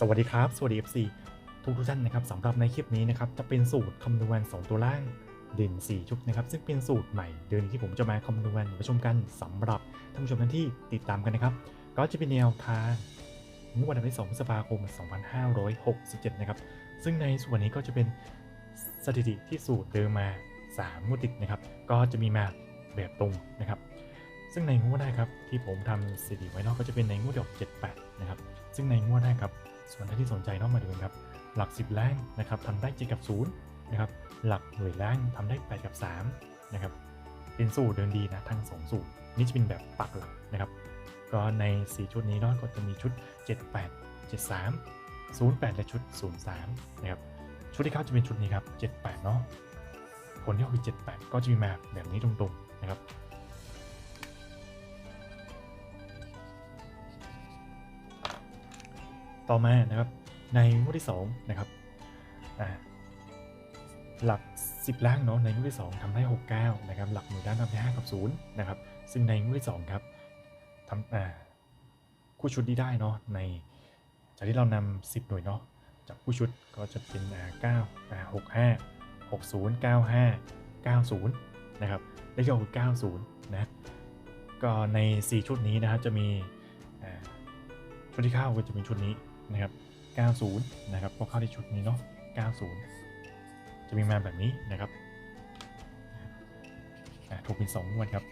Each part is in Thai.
สวัสดีครับ สวัสดี FC ทุกทุกท่านนะครับสำหรับในคลิปนี้นะครับจะเป็นสูตรคำนวณ 2 ตัวล่างเด่น 4 ชุดนะครับ ซึ่งเป็นสูตรใหม่เดือนที่ผมจะมาคำนวณมาชมกันสำหรับท่านผู้ชมท่านที่ติดตามกันนะครับ ก็จะเป็นแนวทางงวดวันที่2พฤษภาคม 2567 นะครับ ซึ่งในส่วนนี้ก็จะเป็นสถิติที่สูตรเดิมมา3งวดติดนะครับ ก็จะมีมาแบบตรงนะครับ ซึ่งในงวดแรกครับที่ผมทำสถิติไว้นอกก็จะเป็นในงวดที่ออก78 นะครับ ซึ่งในงวดแรกครับ ส่วนท่านที่สนใจเนอกมาดูกันครับ หลัก 10 แรงนะครับทำได้7กับ0นะครับ หลักหน่วยแรงทำได้ 8 กับ3นะครับ เป็นสูตรเดินดีนะทั้ง 2 สูตร นี่จะเป็นแบบปักหลักนะครับ ก็ใน 4 ชุดนี้เนาะก็จะมีชุด 78 73 08 และชุด 03 นะครับ ชุดที่เข้าจะเป็นชุดนี้ครับ 78 เนาะผลที่ออกคือ78 ก็จะมีมาแบบนี้ตรงๆนะครับ ต่อมานะครับในงวดที่2นะครับหลัก 10 ล่างเนาะในงวดที่ 2ทำได้ 69นะครับหลักหน่วยด้านทำได้5กับ0นะครับซึ่งในงวดที่2ครับทำอ่าคู่ชุดที่ได้เนาะในจากที่เรานำ10 หน่วยเนาะจากคู่ชุดก็จะเป็นอ่า9อ่า65 60 95 90นะครับเลขที่ออกคือ90นะก็ใน 4 ชุดนี้นะครับจะมีอ่าชุดที่เข้าก็จะเป็นชุดนี้ นะครับ 90 นะครับ ก็เข้าที่ชุดนี้เนาะ 90 จะมีมาแบบนี้นะครับถูกเป็น2งวดครับ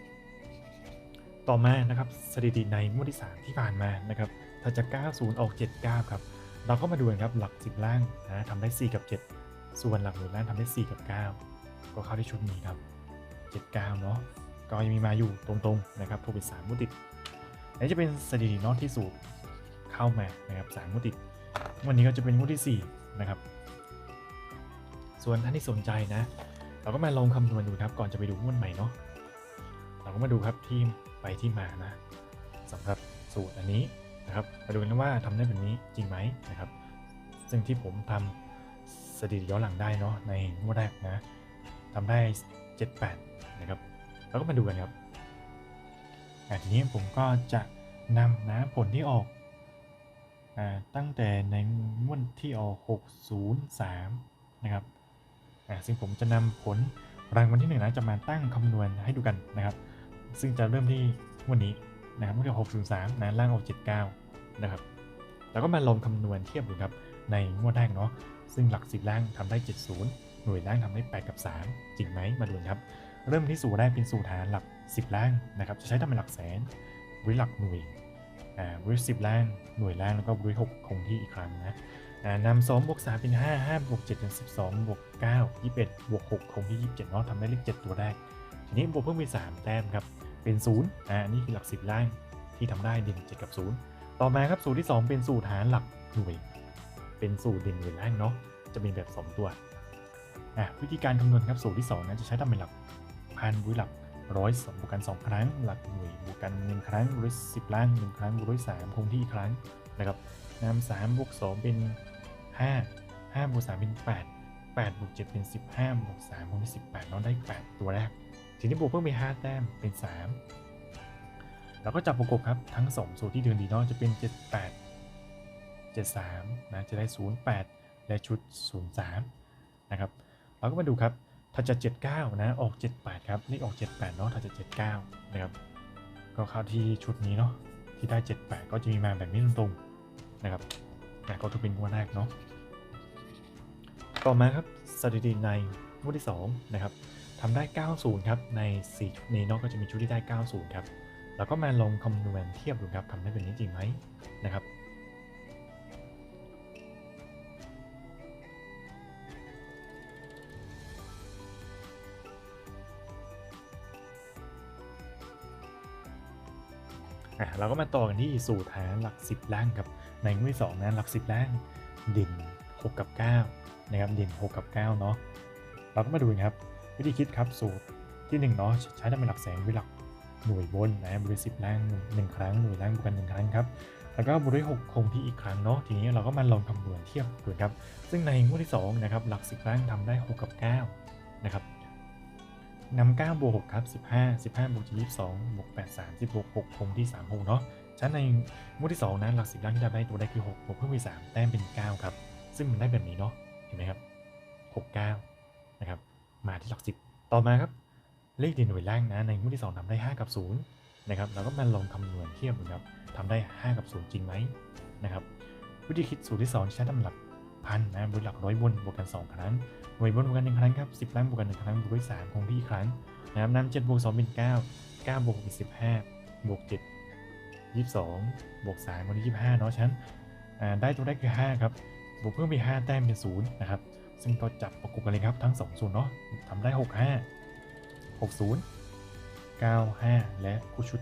ต่อมานะครับสถิติในงวดที่ 3 ที่ผ่านมานะครับถ้าจะ 90 ออก 79 ครับ เราก็มาดูกันครับหลัก 10 ล่างนะทำได้ 4 กับ 7 ส่วนหลักหน่วยล่างทำได้ 4 กับ 9 ก็เข้าที่ชุดนี้ครับ 79 เนาะก็ยังมีมาอยู่ตรงๆนะครับถูกเป็น3งวดติดนนี้จะเป็นสถิตินาะที่สูตร เข้ามานะครับสามงวดติด วันนี้ก็จะเป็นงวดที่4นะครับ ส่วนท่านที่สนใจนะ เราก็มาลองคำนวณดูครับ ก่อนจะไปดูงวดใหม่เนาะเราก็มาดูครับที่ไปที่มานะสำหรับสูตรอันนี้นะครับมาดูกันว่าทำได้แบบนี้จริงไหมนะครับ ซึ่งที่ผมทำสถิติย้อนหลังได้เนาะในงวดแรกนะทำได้ 78 นะครับเราก็มาดูกันครับทีนี้ผมก็จะนำนะผลที่ออก ตั้งแต่ในงวดที่ออก 603 นะครับซึ่งผมจะนำผลรางวัลที่หนึ่งนะจะมาตั้งคำนวณให้ดูกันนะครับ ซึ่งจะเริ่มที่วันนี้นะครับงวดที่603 นะล่างออก79 นะครับ แล้วก็มาลองคำนวณเทียบดูครับในงวดแรกเนาะ ซึ่งหลัก10ล่างทำได้ 70 หน่วยล่างทำได้ 8 กับ 3 จริงไหมมาดูครับ เริ่มที่สูตรแรกเป็นสูตรฐานหลัก 10 ล่างนะครับ จะใช้ทำเป็นหลักแสนหรือหลักหน่วย บริสิบล่างหน่วยล่างแล้วก็บริหกคงที่อีกครั้งนะอ่านำสองบวกสามเป็นห้าห้าบวกเจ็ดเป็นสิบสองบวกเก้ายี่สิบเอ็ดบวกหกคงที่ยี่สิบเจ็ดเนาะทำได้เลขเจ็ดตัวแรกทีนี้บวกเพิ่มเป็นสามแต้มครับ เป็นศูนย์อ่านี่คือหลักสิบล่างที่ทำได้เด่นเจ็ดกับศูนย์ต่อมาครับสูตรที่สองเป็นสูตรหารหลักหน่วย เป็นสูตรเด่นหน่วยล่างเนาะจะมีแบบสองตัวอะวิธีการคำนวณครับสูตรที่สองนะจะใช้ทำเป็นหลักพันบวกหลัก ร้อยสองบวกกันสองครั้ง หลักหน่วยบวกกันหนึ่งครั้งร้อยสิบล่างหนึ่งครั้งร้อยสามคงที่อีกครั้งนะครับนำสามบวกสองเป็นห้าห้าบวกสามเป็นแปดแปดบวกเจ็ดเป็นสิบห้าบวกสามคงที่สิบแปดเราได้แปดตัวแรก ทีนี้บวกเพิ่มไปห้าแต้มเป็นสามแล้วก็จับประกบครับทั้งสองสูตรที่เดินดีนาะจะเป็นเจ็ดแปดเจ็ดสามนะจะได้ศูนย์แปดและชุดศูนย์สามนะครับเราก็มาดูครับ ถ้าจะ 79 นะออก 78 ครับเลขออก 78 เนาะถ้าจะ 79 นะครับ ก็เข้าที่ชุดนี้เนาะที่ได้ 78 ก็จะมีมาแบบนี้ตรงๆนะครับนะก็ทุกเป็นงวดแรกเนาะต่อมาครับสถิติในงวดที่ 2 นะครับทำได้ 90 ครับ ใน 4 ชุดนี้เนาะก็จะมีชุดที่ได้ 90 ครับ แล้วก็มาลองคำนวณเทียบดูครับทำได้เป็นนี้จริงไหมนะครับ อะเราก็มาต่อกันที่สูตรหาหลัก 10 ล่างครับในงวดที่สองนหลัก 10 ล่างเด่น6 กับ 9 นะครับเด่น6 กับ 9 เนาะเราก็มาดูกันครับ วิธีคิดครับสูตรที่ 1 เนาะใช้ทำเป็นหลักแสนวิหลักหน่วยบนนะบริสิบล่าง1ครั้งหน่วยล่างบวกกัน1ครั้งครับแล้วก็บริหกคงที่อีกครั้งเนาะทีนี้เราก็มาลองคำนวณเทียบดูครับซึ่งในงวดที่2นะครับหลัก10ล่างทำได้ 6 กับ 9 นะครับ นำ9บวก6ครับ15 15บวก22บวก8 36 6คงที่3 6เนาะชั้นในงวดที่2นะหลักสิบล่างที่ทำได้ตัวได้คือ6บวกเพิ่มไป3แต้มเป็น 9 ครับ ซึ่งมันได้แบบนี้เนาะเห็นไหมครับ 6 9 นะครับ มาที่หลัก 10 ต่อมาครับ เลขเด่นหน่วยล่างนะในงวดที่ 2ทำได้ 5 กับ 0 นะครับเราก็มาลองคำนวณเทียบดูครับทำได้ 5 กับ 0 จริงไหมนะครับวิธีคิดสูตรที่ 2 ใช้ตำหลัก พันนะบวกหลักร้อยบนบวกกัน 2 ครั้งหน่วยบนบวกกันหนึ่งครั้งครับสิบล่างบวกกันหนึ่งครั้งบวกด้วยสามคงที่อีกครั้งนะครับนำเจ็ดบวกสองเป็นเก้าเก้าบวกเป็นสิบห้าบวกเจ็ดยี่สิบสองบวกสามเป็นยี่สิบห้าเนาะฉันอ่าได้ตัวได้คือห้าครับบวกเพิ่มไปห้าแต้มเป็นศูนย์นะครับซึ่งก็จับประกบกันเลยครับทั้งสองศูนย์เนาะทำได้หกห้าหกศูนย์เก้าห้าและคู่ชุด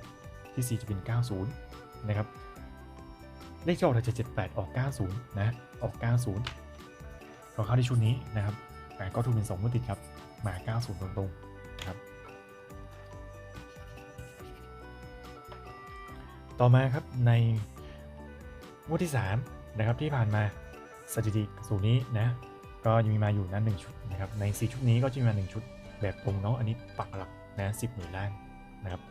ที่สี่จะเป็นเก้าศูนย์นะครับ เลขที่ออกจะเจ็ดแปดออกเก้าศูนย์นะ ออกเก้าศูนย์ก็เข้าที่ชุดนี้นะครับแต่ก็ถูกเป็น2งงวดติดครับ มา 90 ตรงๆนะครับ ต่อมาครับในงวดที่ 3 นะครับที่ผ่านมาสถิติสูตรนี้นะก็ยังมีมาอยู่นะหนึ่งชุดนะครับใน 4 ชุดนี้ก็จะมีมา1ชุดแบบตรงเนาะอันนี้ปักหลักนะ10หน่วยล่างนะครับ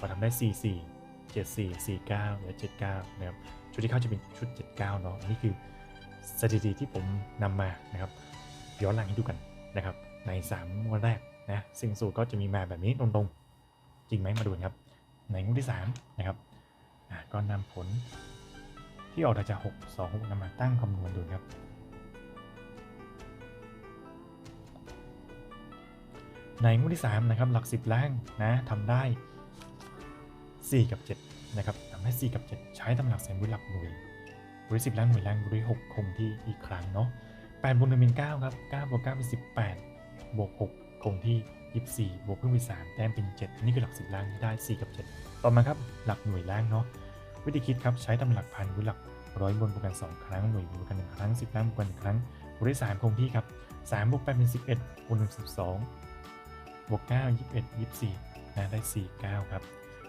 ก็ทำได้ 4 4 7 4 4 9และ79นะครับ ชุดที่เข้าจะเป็นชุด 79 เนาะอันนี้คือสถิติที่ผมนำมานะครับย้อนหลังให้ดูกันนะครับ ใน3วันแรกนะซึ่งสูตรก็จะมีมาแบบนี้ตรงๆ จริงไหมมาดูกันครับ ในงวดที่3นะครับก็นำผลที่ออกจาก6 2 6นำมาตั้งคำนวณดูครับในงวดที่3นะครับหลัก 10 ล่างนะทำได้ 4 กับ 7 นะครับทำให้ 4 กับ 7 ใช้ตำหลักแสนบุญหลักหน่วยบริสิบล่างหน่วยล่างบริหกคงที่อีกครั้งเนาะ8บวก1เป็น9ครับ9บวก9เป็น18บวก6คงที่24บวกเพิ่มไป3แต้มเป็น7นี่คือหลัก10ล่างที่ได้4กับ7ต่อมาครับหลักหน่วยล่างเนาะวิธีคิดครับใช้ตำหลักพันหรือหลักร้อยบนบวกกัน2ครั้งหน่วยบวกกัน1ครั้ง10ล่างบวกกัน1ครั้งบวกได้3คงที่ครับ3บวก8เป็น11บวก1 12บวก9 21 24นะได้4 9ครับ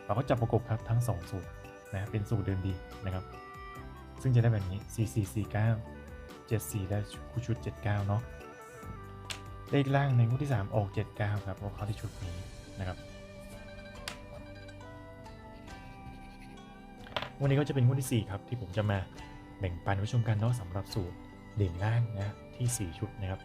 เราก็จับประกบครับทั้ง 2 สูตรนะเป็นสูตรเดิมดีนะครับ ซึ่งจะได้แบบนี้ 4449 74 ได้คู่ชุด 79 เนาะเลขล่างในคู่ที่ 3 ออก 79 ครับเพราะเขาที่ชุดนี้นะครับวันนี้ก็จะเป็นคู่ที่ 4 ครับ ที่ผมจะมาแบ่งปันไว้ชมกันเนาะสำหรับสูตรเด่นล่างนะที่ 4 ชุดนะครับ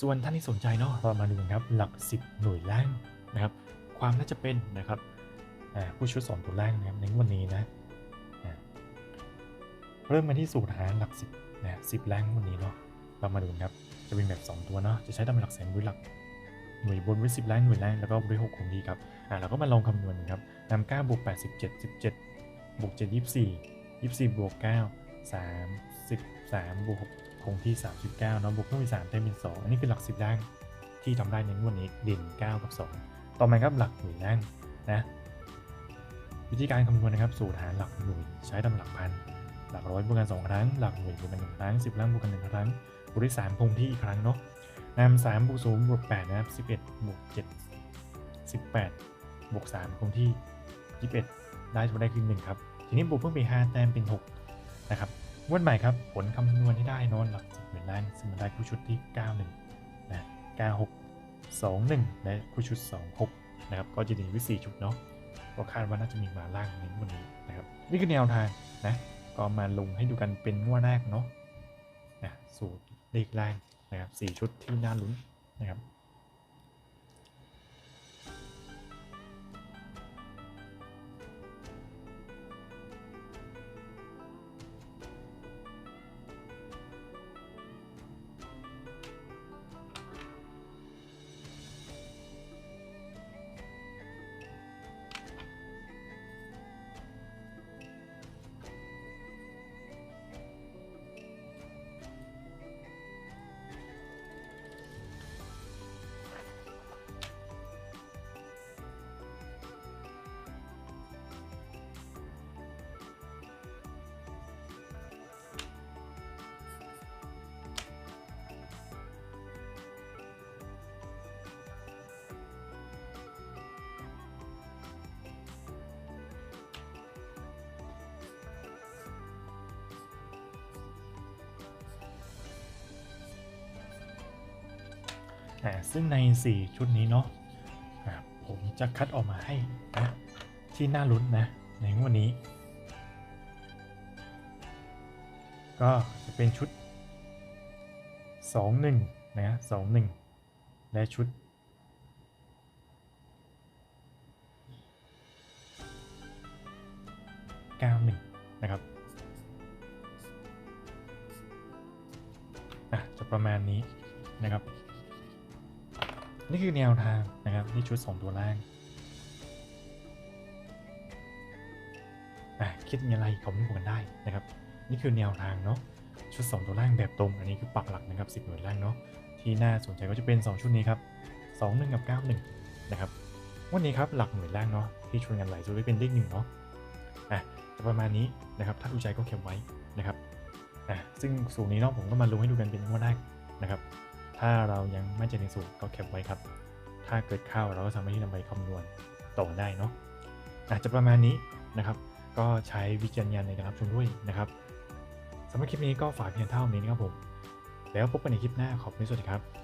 ส่วนท่านที่สนใจเนาะเรามาดูครับหลัก 10 หน่วยล่างนะครับ ความน่าจะเป็นนะครับผู้ช่วยสอนตัวล่างนะครับในวันนี้นะเริ่มมาที่สูตรหาหลัก 10นะ10ล่างวันนี้เนาะเรามาดูครับจะเป็นแบบ 2 ตัวเนาะจะใช้ตามหลักแสนด้วยหลักหน่วยบนไว้10ล่างหน่วยล่างแล้วก็ด้วย6คงดีครับอ่าเราก็มาลองคำนวณครับนำ9บวก8 17 17บวก7 24 24บวก9 33บวก6 คงที่ 39เนาะบวกเพิ่มอีก3ได้เป็น 2 อันนี้คือหลัก 10ล่างที่ทำได้ในงวดนี้เด่น 9 กับ 2 ต่อมาครับหลักหน่วยล่างนะวิธีการคำนวณนะครับสูตรหาหลักหน่วยใช้ตำหลักพัน หลักร้อยบวกกัน 2 ครั้ง หลักหน่วยบวกกัน1ครั้ง 10 ล่างบวกกัน 1 ครั้งบวกด้วย3คงที่อีกครั้งเนาะนำ3บวก0บวก8นะครับ11บวก7 18บวก3คงที่ 21 ได้ตัวได้คือ1ครับทีนี้บวกเพิ่มไป5แต้มเป็น 6 นะครับ วดใหม่ครับ ผลคำนวณที่ได้นอนหลักเหมือนล่างซึ่งมันได้คู่ชุดที่ 91นะ96 21 และคู่ชุด 26 นะครับ ก็จะมีวิ4ชุดเนาะก็คาดว่าน่าจะมีมาล่างในวันนี้นะครับนี่คือแนวทางนะก็มาลงให้ดูกันเป็นงวดแรกเนาะนะสูตรเลขล่างนะครับ4ชุดที่น่าลุ้นนะครับ ซึ่งใน 4 ชุดนี้เนาะผมจะคัดออกมาให้นะที่น่าลุ้นนะในงวดนี้ ก็จะเป็นชุด 2 1 นะ2 1 และชุด 91 นะครับอะจะประมาณนี้นะครับ นี่คือแนวทางนะครับนี่ชุด 2 ตัวล่างอะคิดยังไงคอมเมนต์กันได้นะครับ นี่คือแนวทางเนาะชุด 2 ตัวล่างแบบตรง อันนี้คือปักหลักนะครับ10หน่วยล่างเนาะที่น่าสนใจก็จะเป็น 2 ชุดนี้ครับ2 1กับ9 1นะครับวันนี้ครับหลักหน่วยล่างเนาะที่ชวนกันไหลจะได้เป็นเลขหนึ่งเนาะอะประมาณนี้นะครับถ้าถูใจก็เก็บไว้นะครับอะซึ่งสูตรนี้เนาะผมก็มาลงให้ดูกันเป็นงวดแรกนะครับ ถ้าเรายังไม่ใจในสูตรก็เก็บไว้ครับ ถ้าเกิดเข้าเราก็สามารถที่นำไปคำนวณต่อได้เนาะอาจจะประมาณนี้นะครับ ก็ใช้วิจารณญาณในการรับชมด้วยนะครับสำหรับคลิปนี้ก็ฝากเพียงเท่านี้นะครับผม แล้วพบกันในคลิปหน้าขอบคุณสวัสดีครับ